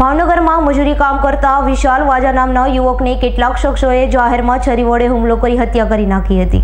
ભાવનગરમાં મજૂરી કામ કરતા વિશાલ વાજા નામના યુવકને કેટલાક શખ્સોએ જાહેરમાં છરી વડે હુમલો કરી હત્યા કરી નાખી હતી.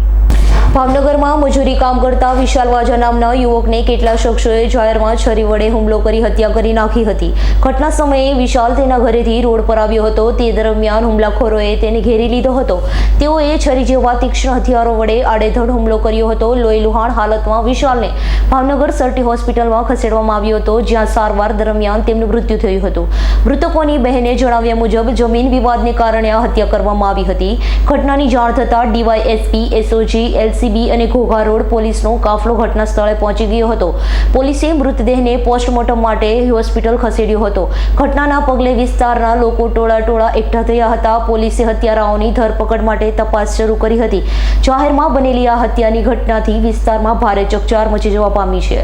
ભાવનગરમાં મજૂરી કામ કરતા વિશાલ વાજા નામના યુવકને કેટલા શખ્સોએ જાહેરમાં છરી વડે હુમલો કરી હત્યા કરી નાખી હતી. ઘટના સમયે વિશાલ તેના ઘરેથી રોડ પર આવ્યો હતો. તે દરમિયાન હુમલાખોરોએ તેને ઘેરી લીધો હતો. તેઓએ છરી જેવા તીક્ષ્ણ હથિયારો વડે આડેધડ હુમલો કર્યો હતો. લોહી લુહાણ હાલતમાં વિશાલને ભાવનગર સરટી હોસ્પિટલમાં ખસેડવામાં આવ્યો હતો, જ્યાં સારવાર દરમિયાન તેમનું મૃત્યુ થયું હતું. મૃતકોની બહેને જણાવ્યા મુજબ, જમીન વિવાદને કારણે આ હત્યા કરવામાં આવી હતી. ઘટનાની જાણ થતાં ડીવાયએસપી, એસઓજી એલસીબી અને ઘોઘા રોડ પોલીસનો કાફલો ઘટના સ્થળે પહોંચી ગયો હતો. પોલીસે મૃતદેહને પોસ્ટમોર્ટમ માટે હોસ્પિટલ ખસેડ્યો હતો. ઘટનાના પગલે વિસ્તારના લોકો ટોળા ટોળા એકઠા થયા હતા. પોલીસે હત્યારાઓની ધરપકડ માટે તપાસ શરૂ કરી હતી. જાહેરમાં બનેલી આ હત્યાની ઘટનાથી વિસ્તારમાં ભારે ચકચાર મચી જવા પામી છે.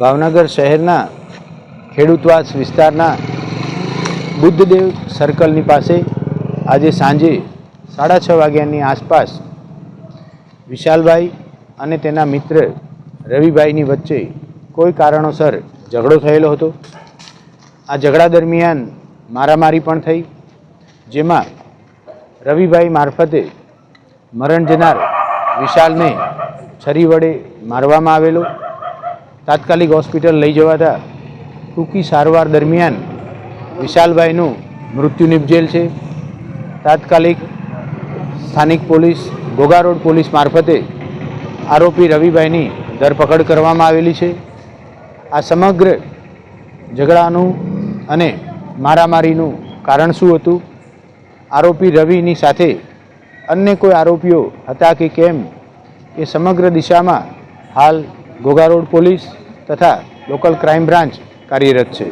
ભાવનગર શહેરના ખેડૂતવાસ વિસ્તારના બુદ્ધદેવ સર્કલની પાસે આજે સાંજે સાડા છ વાગ્યાની આસપાસ વિશાલભાઈ અને તેના મિત્ર રવિભાઈની વચ્ચે કોઈ કારણોસર ઝઘડો થયેલો હતો? આ ઝઘડા દરમિયાન મારામારી પણ થઈ, જેમાં રવિભાઈ મારફતે મરણ જનાર વિશાલને છરી વડે મારવામાં આવેલો, તાત્કાલિક હોસ્પિટલ લઈ જવાતા ટૂંકી સારવાર દરમિયાન વિશાલભાઈનું મૃત્યુ નિપજેલ છે. તાત્કાલિક સ્થાનિક પોલીસ ઘોઘા રોડ પોલીસ મારફતે આરોપી રવિભાઈની ધરપકડ કરવામાં આવેલી છે. આ સમગ્ર ઝઘડાનું અને મારામારીનું કારણ શું હતું? આરોપી રવિની સાથે અન્ય કોઈ આરોપીઓ હતા કે કેમ? એ સમગ્ર દિશામાં હાલ ઘોઘા રોડ પોલીસ તથા લોકલ ક્રાઇમ બ્રાન્ચ કાર્યરત છે.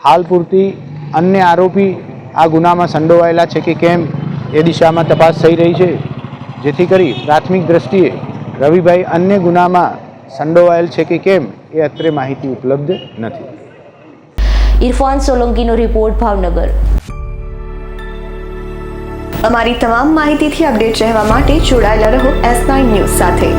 હાલ પૂરતી અન્ય આરોપી આ ગુનામાં સંડોવાયેલા છે કે કેમ? એ દિશામાં તપાસ થઈ રહી છે. જેથી કરી પ્રાથમિક દ્રષ્ટિએ રવિભાઈ અન્ય ગુનામાં સંડોવાયેલ છે કે કેમ એ અત્રે માહિતી ઉપલબ્ધ નથી. ઇરફાન સોલંકીનો રિપોર્ટ ભાવનગર. અમારી તમામ માહિતીથી અપડેટ રહેવા માટે જોડાયેલા રહો એસ નાઇન ન્યૂઝ સાથે.